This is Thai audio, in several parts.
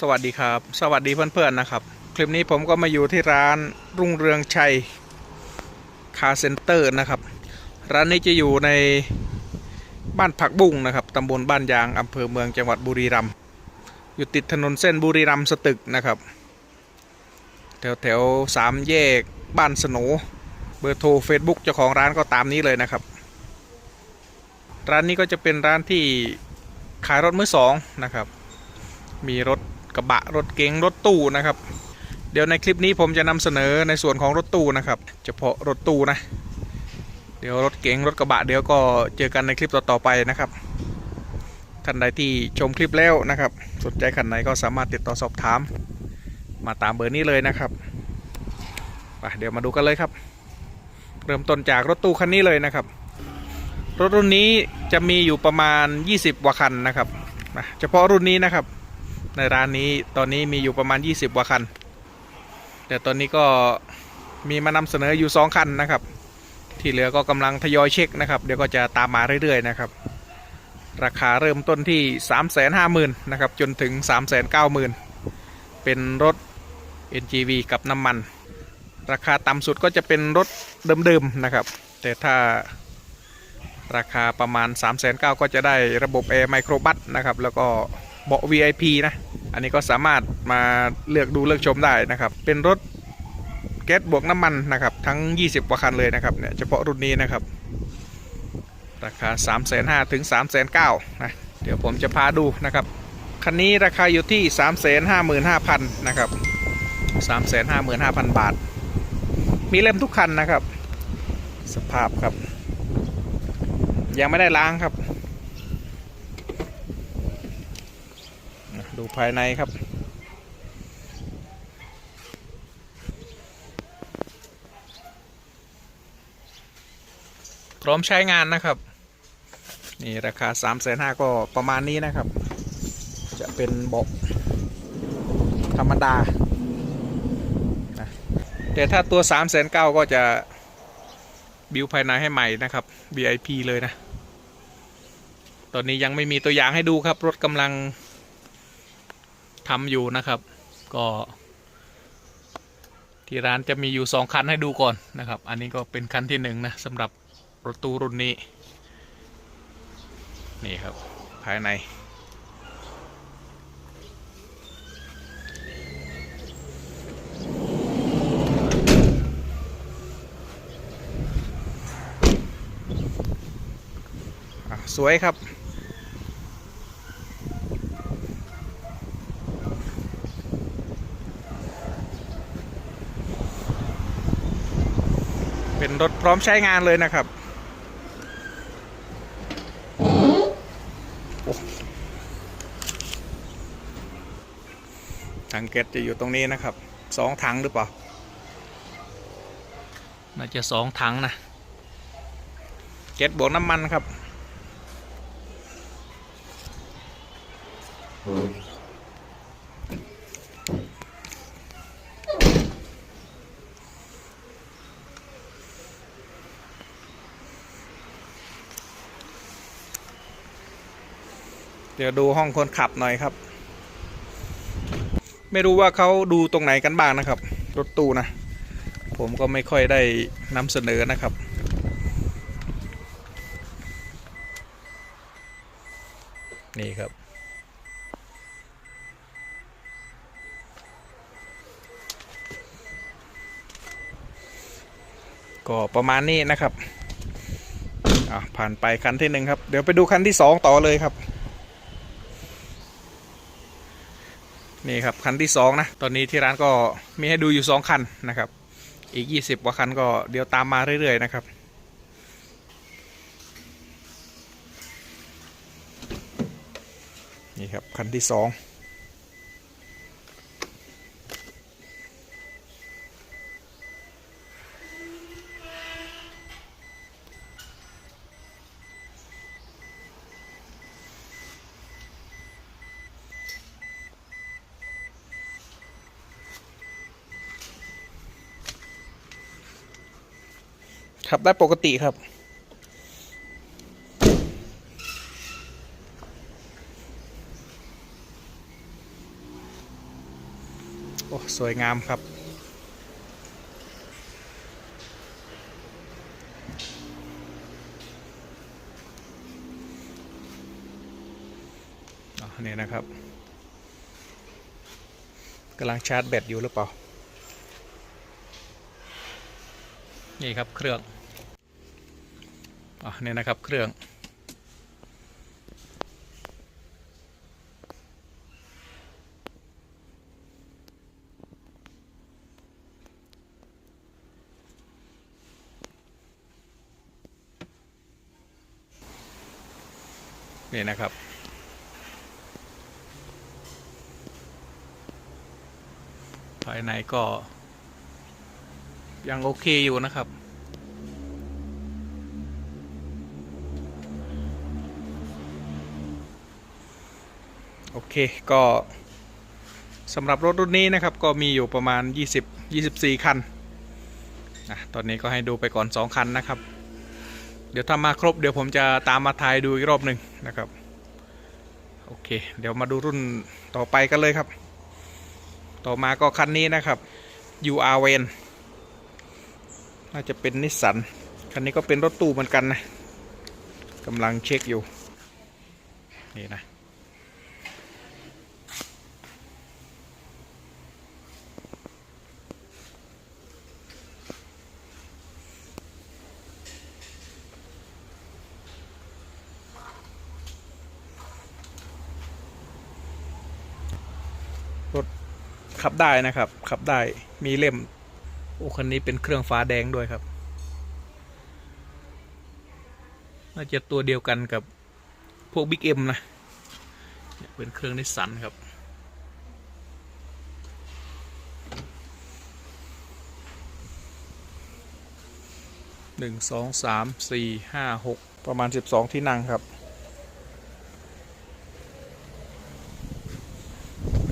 สวัสดีครับ สวัสดีเพื่อนๆนะครับ คลิปนี้ผมก็มาอยู่ที่ร้านรุ่งเรืองชัยคาเซ็นเตอร์นะครับ ร้านนี้จะอยู่ในบ้านผักบุ้งนะครับตำบลบ้านยางอำเภอเมืองจังหวัดบุรีรัมย์อยู่ติดถนนเส้นบุรีรัมย์สตึกนะครับ แถวแถวๆสามแยกบ้านสโหนเบอร์โทร Facebook เจ้าของร้านก็ตามนี้เลยนะครับ ร้านนี้ก็จะเป็นร้านที่ขายรถมือสองนะครับ มีรถ กระบะรถเก๋งรถตู้นะครับ เดี๋ยวในคลิปนี้ผมจะนำเสนอในส่วนของรถตู้นะครับ เฉพาะรถตู้นะ เดี๋ยวรถเก๋งรถกระบะเดี๋ยวก็เจอกันในคลิปต่อๆไปนะครับท่านใดที่ชมคลิปแล้วนะครับ สนใจคันไหนก็สามารถติดต่อสอบถาม มาตามเบอร์นี้เลยนะครับไปเดี๋ยวมาดูกันเลยครับ เริ่มต้นจากรถตู้คันนี้เลยนะครับ รถรุ่นนี้จะมีอยู่ประมาณ 20กว่าคันนะครับเฉพาะรุ่นนี้นะครับ ในร้านนี้ตอนนี้มีอยู่ประมาณ 20กว่าคัน แต่ตอนนี้ก็มีมานำเสนออยู่ 2 คันนะครับ ที่เหลือก็กำลังทยอยเช็คนะครับ เดี๋ยวก็จะตามมาเรื่อยๆนะครับ ราคาเริ่มต้นที่ 350,000นะครับ จนถึง 390,000 เป็นรถ NGV กับน้ำมัน ราคาต่ำสุดก็จะเป็นรถเดิมๆนะครับ แต่ถ้าราคาประมาณ 3 9 0 0 0ก็จะได้ระบบ Air Micro b u s นะครับ แล้วก็เบาะ VIP นะ อันนี้ก็สามารถมาเลือกดูเลือกชมได้นะครับ เป็นรถแก๊สบวกน้ำมันนะครับ ทั้ง 20กว่าคันเลยนะครับเนี่ยเฉพาะรุ่นนี้นะครับ ราคา 3 5 0 0 0ถึง3 9 0 0 0นะเดี๋ยวผมจะพาดูนะครับ คันนี้ราคาอยู่ที่ 355,000นะครับ355,000 บาท มีเล่มทุกคันนะครับ สภาพครับ ยังไม่ได้ล้างครับ ภายในครับ พร้อมใช้งานนะครับ นี่ราคา3ามแสนห้าก็ประมาณนี้นะครับ จะเป็นเบาะธรรมดา แต่ถ้าตัว3ามแสนเก้าก็จะบิวภายในให้ใหม่นะครับ VIP เลยนะ ตอนนี้ยังไม่มีตัวอย่างให้ดูครับ รถกำลัง ทำอยู่นะครับ ก็ ที่ร้านจะมีอยู่สองคันให้ดูก่อนนะครับ อันนี้ก็เป็นคันที่หนึ่งนะสำหรับรถตู้รุ่นนี้ นี่ครับภายใน สวยครับ รถพร้อมใช้งานเลยนะครับโอ้ถังเก็ตจะอยู่ตรงนี้นะครับสองถังหรือเปล่า น่าจะสองถังนะ เก็ตบวกน้ำมันครับ เดี๋ยวดูห้องคนขับหน่อยครับ ไม่รู้ว่าเขาดูตรงไหนกันบ้างนะครับ รถตู้นะ ผมก็ไม่ค่อยได้นำเสนอนะครับ นี่ครับก็ประมาณนี้นะครับ อะผ่านไปคันที่หนึ่งครับ เดี๋ยวไปดูคันที่สองต่อเลยครับ นี่ครับคันที่ 2 นะ ตอนนี้ที่ร้านก็มีให้ดูอยู่ 2 คันนะครับ อีก 20กว่าคันก็เดี๋ยวตามมาเรื่อย ๆ นะครับ นี่ครับคันที่ 2 ขับได้ปกติครับ โอ้ สวยงามครับอ๋อนี่นะครับกำลังชาร์จแบตอยู่หรือเปล่า นี่ครับเครื่อง อ๋อนี่นะครับเครื่องนี่นะครับ ภายในก็ยังโอเคอยู่นะครับ โอเคก็สำหรับรถรุ่นนี้นะครับก็มีอยู่ประมาณ 20 24 คันนะตอนนี้ก็ให้ดูไปก่อน 2 คันนะครับ เดี๋ยวถ้ามาครบเดี๋ยวผมจะตามมาทายดูอีกรอบหนึ่งนะครับโอเค เดี๋ยวมาดูรุ่นต่อไปกันเลยครับ ต่อมาก็คันนี้นะครับ UR v a n น่าจะเป็นนิสสันคันนี้ก็เป็นรถตู้เหมือนกันนะกำลังเช็คอยู่ นี่นะ ขับได้นะครับ ขับได้มีเล่มโอ้คันนี้เป็นเครื่องฟ้าแดงด้วยครับ น่าจะตัวเดียวกันกับพวกบิ๊กเอ็มนะเนี่ยเป็นเครื่องนิสสันครับหนึ่งสองสามสี่ห้าหกประมาณสิบสองที่นั่งครับ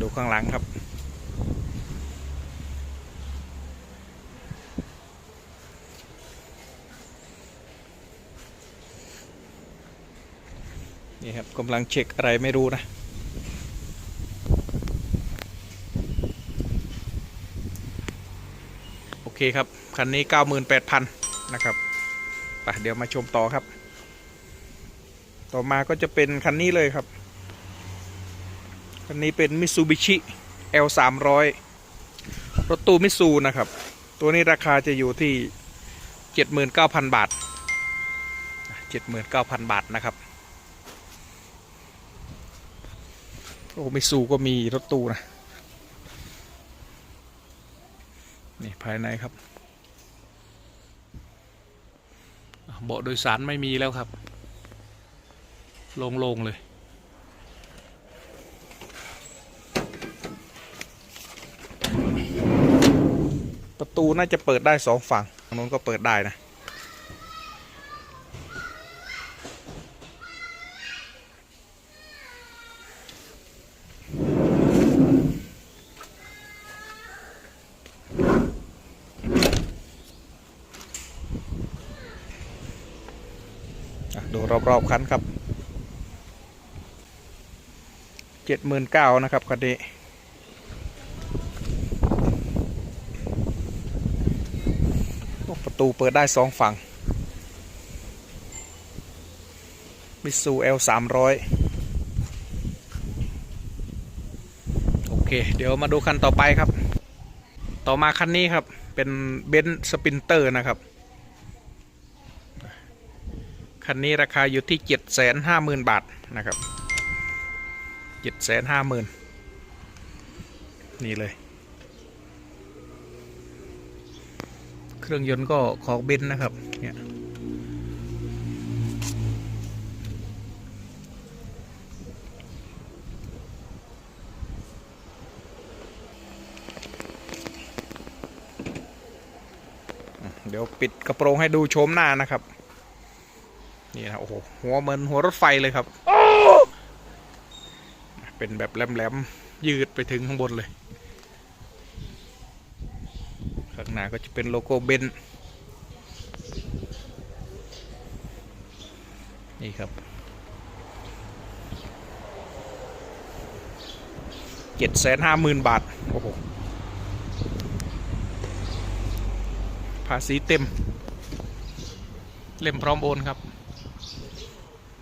ดูข้างหลังครับ นี่ครับกำลังเช็คอะไรไม่รู้นะโอเคครับ คันนี้ 98,000 นะครับไปเดี๋ยวมาชมต่อครับ ต่อมาก็จะเป็นคันนี้เลยครับ คันนี้เป็น Mitsubishi L 3 0 0รถตู้มิซูนะครับ ตัวนี้ราคาจะอยู่ที่ 79,000 บาท 79,000 บาทนะครับ โอ้ไมิซูก็มีรถตู้นะนี่ภายในครับ เบาะโดยสารไม่มีแล้วครับ โล่งๆเลยประตูน่าจะเปิดได้สองฝั่งทางนู้นก็เปิดได้นะ ดูรอบๆคันครับเจ็ดหมื่นเก้านะครับคันนี้ประตูเปิดได้สองฝั่งมิซู L สามร้อยโอเค เดี๋ยวมาดูคันต่อไปครับ ต่อมาคันนี้ครับ เป็นเบนซ์สปินเตอร์นะครับ คันนี้ราคาอยู่ที่เจ็ดแสนห้าหมื่นบาทนะครับเจ็ดแสนห้าหมื่นนี่เลย เครื่องยนต์ก็ของเบนซ์นะครับ เนี่ยเดี๋ยวปิดกระโปรงให้ดูโชมหน้านะครับี่นะโอ้โหหัวเหมือนหัวรถไฟเลยครับเป็นแบบแหลมๆยืดไปถึงข้างบนเลย ข้างหน้าก็จะเป็นโลโก้เบนนี่ครับเจ็ดแสนห้าหมื่นบาท โอ้โห ภาษีเต็ม เล่มพร้อมโอนครับ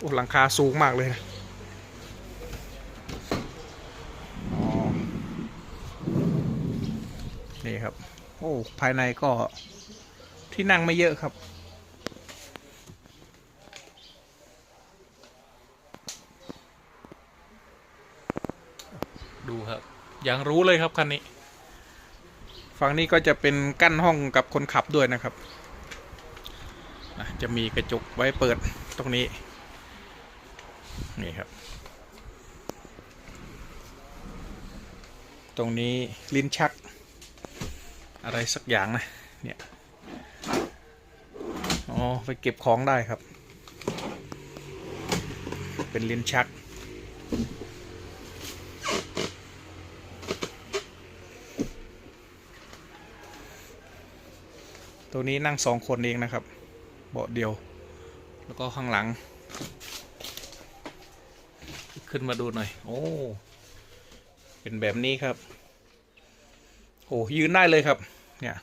โอ้หลังคาสูงมากเลยนะอ๋อนี่ครับ โอ้ ภายในก็ที่นั่งไม่เยอะครับ ดูครับยังรู้เลยครับคันนี้ ฝั่งนี้ก็จะเป็นกั้นห้องกับคนขับด้วยนะครับนะจะมีกระจกไว้เปิดตรงนี้ นี่ครับ ตรงนี้ลิ้นชัก อะไรสักอย่างนะ เนี่ย อ๋อ ไปเก็บของได้ครับ เป็นลิ้นชักตัวนี้นั่งสองคนเองนะครับ เบาะเดียว แล้วก็ข้างหลัง ขึ้นมาดูหน่อย โอ้ เป็นแบบนี้ครับ โอ้ยืนได้เลยครับ เนี่ย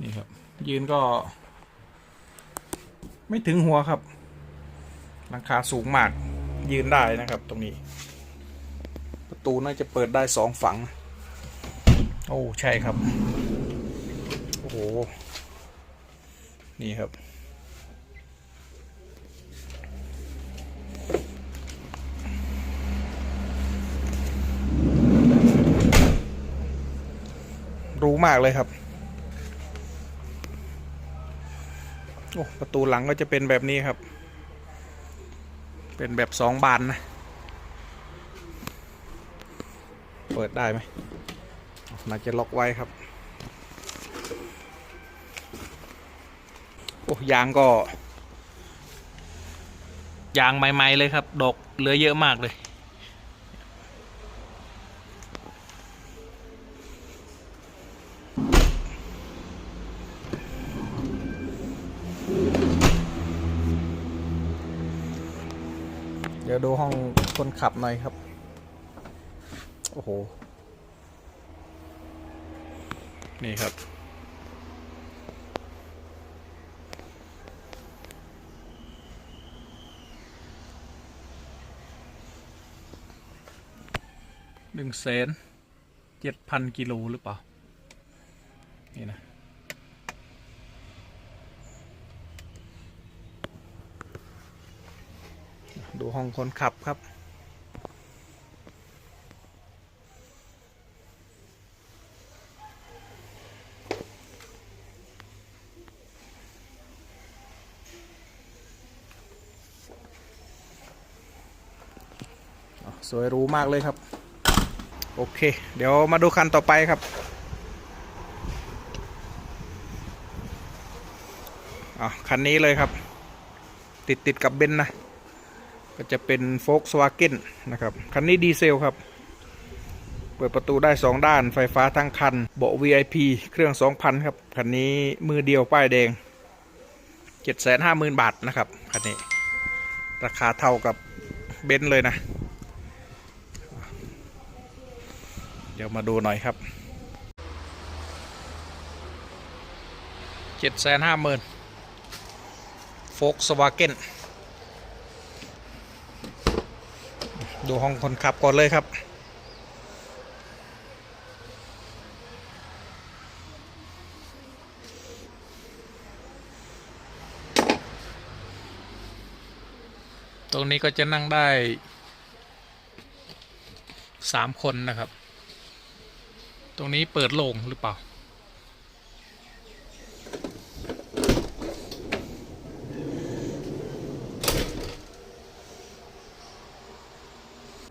นี่ครับ ยืนก็ ไม่ถึงหัวครับหลังคาสูงมาก ยืนได้นะครับ ตรงนี้ ประตูน่าจะเปิดได้สองฝั่ง โอ้ ใช่ครับ โอ้โห นี่ครับ รู้ มากเลยครับ โอ้ประตูหลังก็จะเป็นแบบนี้ครับ เป็นแบบสองบานนะ เปิดได้ไหมน่าจะล็อกไว้ครับ โอ้ยางก็ ยางใหม่ ๆ เลยครับ ดอกเหลือเยอะมากเลย เดี๋ยวดูห้องคน ขับหน่อยครับ โอ้โห นี่ครับ หนึ่งแสนเจ็ดพันกิโลหรือเปล่า นี่นะดูห้องคนขับครับ สวยรู้มากเลยครับ โอเค เดี๋ยวมาดูคันต่อไปครับอะคันนี้เลยครับ ติดติดกับเบนนะ ก็จะเป็น Volkswagen นะครับ คันนี้ดีเซลครับ เปิดประตูได้ 2 ด้านไฟฟ้าทั้งคัน เบาะ VIP เครื่อง 2,000 ครับ คันนี้มือเดียวป้ายแดง 750,000 บาทนะครับ คันนี้ ราคาเท่ากับเบนซ์เลยนะ เดี๋ยวมาดูหน่อยครับ750,000 Volkswagen ดูห้องคนขับก่อนเลยครับตรงนี้ก็จะนั่งได้สามคนนะครับ ตรงนี้เปิดโล่งหรือเปล่า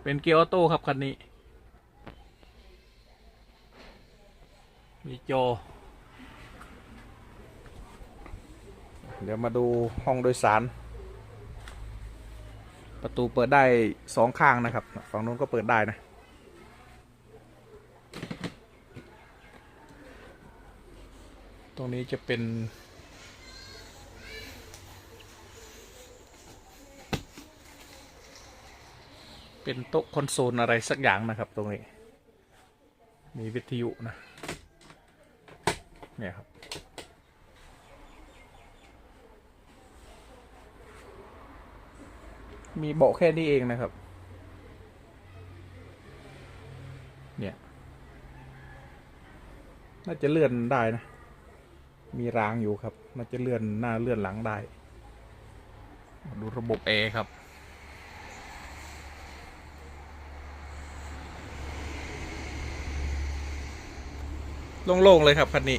เป็นเกียร์ออโต้ครับ คันนี้ มีจอ เดี๋ยวมาดูห้องโดยสาร ประตูเปิดได้สองข้างนะครับ ฝั่งนู้นก็เปิดได้นะ รงนี้จะเป็น เป็นโต๊ะคอนโซลอะไรสักอย่างนะครับ ตรงนี้ มีวิทยุนะ เนี่ยครับมีเบาะแค่นี้เองนะครับ เนี่ย น่าจะเลื่อนได้นะ มีรางอยู่ครับน่าจะเลื่อนหน้าเลื่อนหลังได้ ดูระบบแอร์ครับ โล่ง ๆ เลยครับคันนี้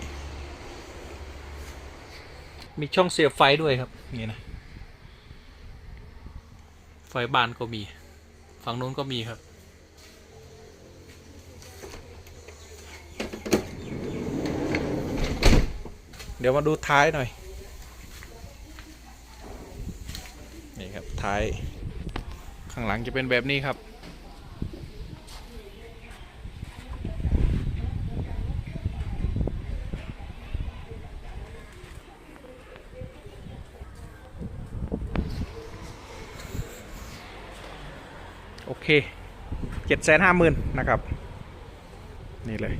มีช่องเสียบไฟด้วยครับ นี่นะ ไฟบานก็มี ฝั่งนู้นก็มีครับ ดี๋ยวมาดูท้ายหน่อย นี่ครับท้าย ข้างหลังจะเป็นแบบนี้ครับ โอเคเจ็ดแสนห้าหมื่นนะครับ นี่เลย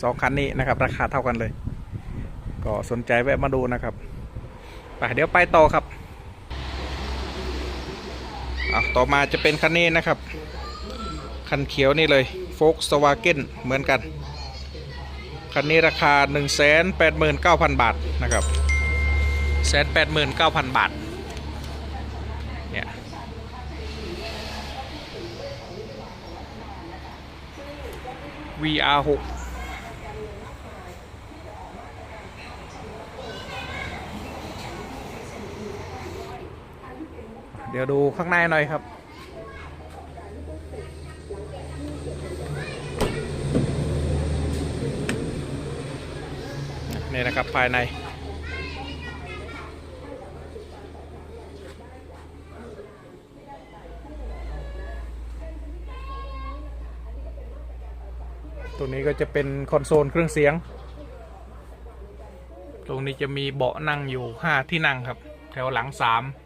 สองคันนี้นะครับ ราคาเท่ากันเลย ก็สนใจแวะมาดูนะครับไปเดี๋ยวไปต่อครับอะต่อมาจะเป็นคันนี้นะครับ คันเขียวนี่เลยโฟกสวาเกนเหมือนกัน คันนี้ราคา 1 8 9 0 0 0 บาทนะครับแสนแปดหมื่นเก้าพันบาท เนี่ย VR 6 ดี๋ยวดูข้างในหน่อยครับ นี่นะครับภายในตรงนี้ก็จะเป็นคอนโซลเครื่องเสียง ตรงนี้จะมีเบาะนั่งอยู่5ที่นั่งครับ แถวหลัง3แล้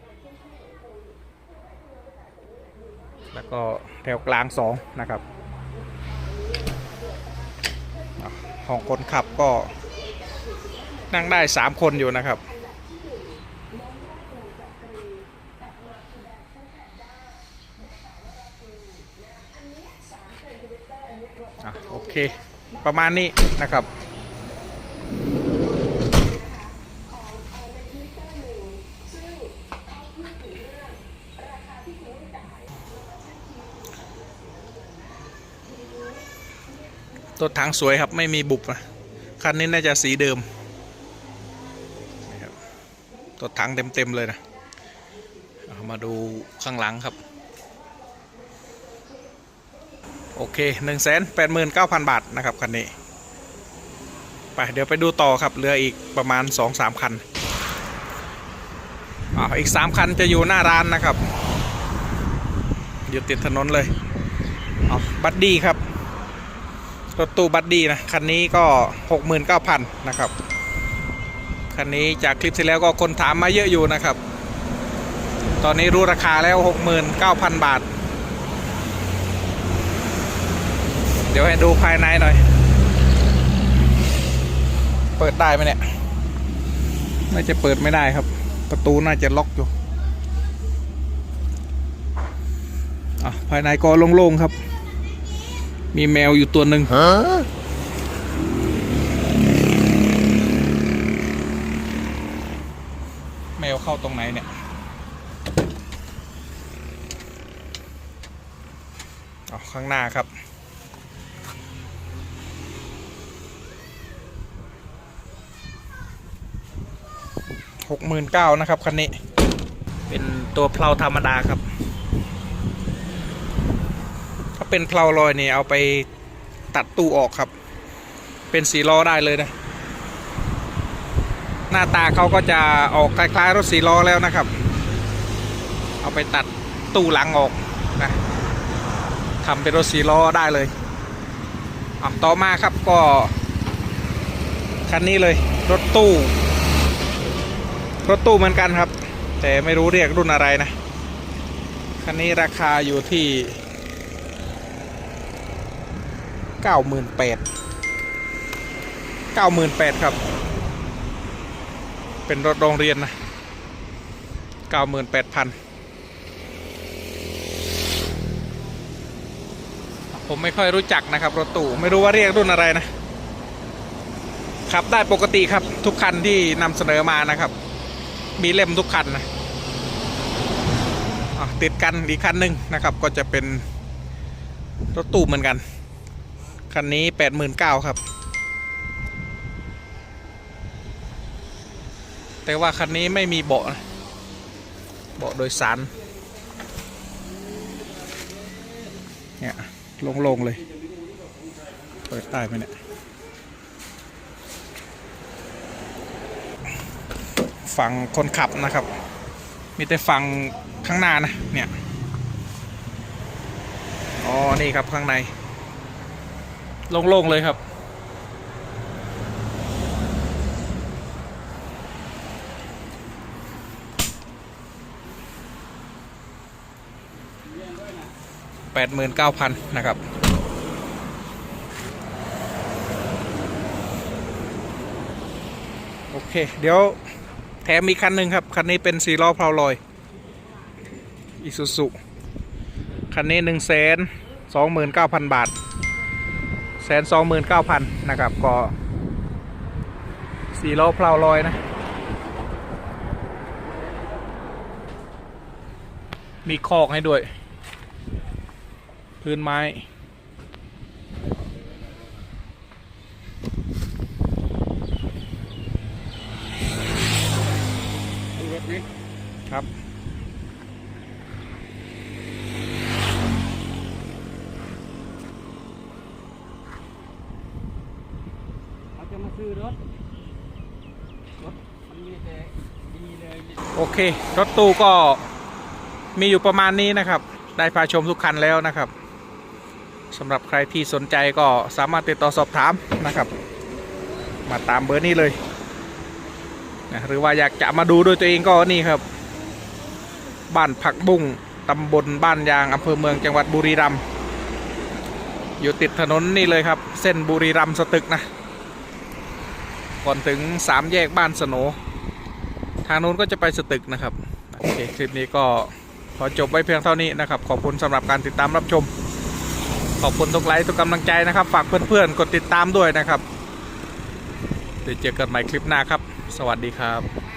ก็แถวกลาง2นะครับอะห้องคนขับก็นั่งได้3คนอยู่นะครับอโอเค ประมาณนี้นะครับ ตัวถังสวยครับไม่มีบุบนะคันนี้น่าจะสีเดิมนะครับตัวถังเต็มๆเลยนะามาดูข้างหลังครับ โอเค1นึ่งแสนแปดหมื่นเก้าพันบาทนะครับคันนี้ ไปเดี๋ยวไปดูต่อครับเหลืออีกประมาณ2-3คันอ่าอีก3คันจะอยู่หน้าร้านนะครับ อยู่ติดถนนเลยเอบัดดี้ครับ รถตู้บัดดี้นะ คันนี้ก็ 69,000 นะครับ คันนี้จากคลิปที่แล้วก็คนถามมาเยอะอยู่นะครับ ตอนนี้รู้ราคาแล้ว 69,000 บาท เดี๋ยวให้ดูภายในหน่อย เปิดได้ไหมเนี่ย น่าจะเปิดไม่ได้ครับ ประตูน่าจะล็อกอยู่อะภายในก็โล่งๆครับ มีแมวอยู่ตัวหนึ่งแมวเข้าตรงไหนเนี่ยอ๋อข้างหน้าครับ หกหมื่นเก้านะครับ คันนี้ เป็นตัวเพลาธรรมดาครับ ถ้า เป็นเพลาลอยเนี่ยเอาไปตัดตู้ออกครับ เป็นสีล้อได้เลยนะ หน้าตาเขาก็จะออกคล้ายๆรถสีล้อแล้วนะครับ เอาไปตัดตู้หลังออกนะทำเป็นรถสีล้อได้เลยอต่อมาครับก็คันนี้เลยรถตู้ รถตู้เหมือนกันครับ แต่ไม่รู้เรียกรุ่นอะไรนะ คันนี้ราคาอยู่ที่ เก้าหมื่นแปดเก้าหมื่นแปดครับ เป็นรถโรงเรียนนะเก้าหมื่นแปดพันผมไม่ค่อยรู้จักนะครับ รถตู้ไม่รู้ว่าเรียกรุ่นอะไรนะขับได้ปกติครับทุกคันที่นำเสนอมานะครับ มีเล่มทุกคันนะอะติดกันอีกคันหนึ่งนะครับ ก็จะเป็นรถตู้เหมือนกัน คันนี้แปดหมื่นเก้าครับ แต่ว่าคันนี้ไม่มีเบาะเบาะโดยสาร เนี่ยโล่งๆเลย เปิดใต้ไหมเนี่ย ฝั่งคนขับนะครับ มีแต่ฝั่งข้างหน้านะ เนี่ย อ๋อ นี่ครับข้างใน โล่งๆเลยครับ แปดหมื่นเก้าพันนะครับโอเค เดี๋ยวแถมอีคันหนึ่งครับ คันนี้เป็นสี่ล้อเพลาลอยอิซูซุคันนี้หนึ่งแสนสองหมื่นเก้าพันบาท สนสองหมื่นเก้าพันนะครับก็สี่ล้อเพลาลอยนะ มีคอกให้ด้วย พื้นไม้ รถนี้ ครับ เขาจะมาซื้อรถ รถมันมีแต่ดีเลย โอเค รถตู้ก็มีอยู่ประมาณนี้นะครับ ได้พาชมทุกคันแล้วนะครับสำหรับใครที่สนใจก็สามารถติดต่อสอบถามนะครับ มาตามเบอร์นี้เลยนะหรือว่าอยากจะมาดูด้วยตัวเองก็นี่ครับ บ้านผักบุ้งตำบลบ้านยางอำเภอเมืองจังหวัดบุรีรัมย์อยู่ติดถนนนี่เลยครับ เส้นบุรีรัมย์สตึกนะ ก่อนถึงสามแยกบ้านสโนางนู้นก็จะไปสตึกนะครับโอเคคลิปนี้ก็ขอจบไว้เพียงเท่านี้นะครับ ขอบคุณสำหรับการติดตามรับชม ขอบคุณทุกไลค์ทุกกำลังใจนะครับ ฝากเพื่อนๆกดติดตามด้วยนะครับเดี๋ยวเจอกันใหม่คลิปหน้าครับ สวัสดีครับ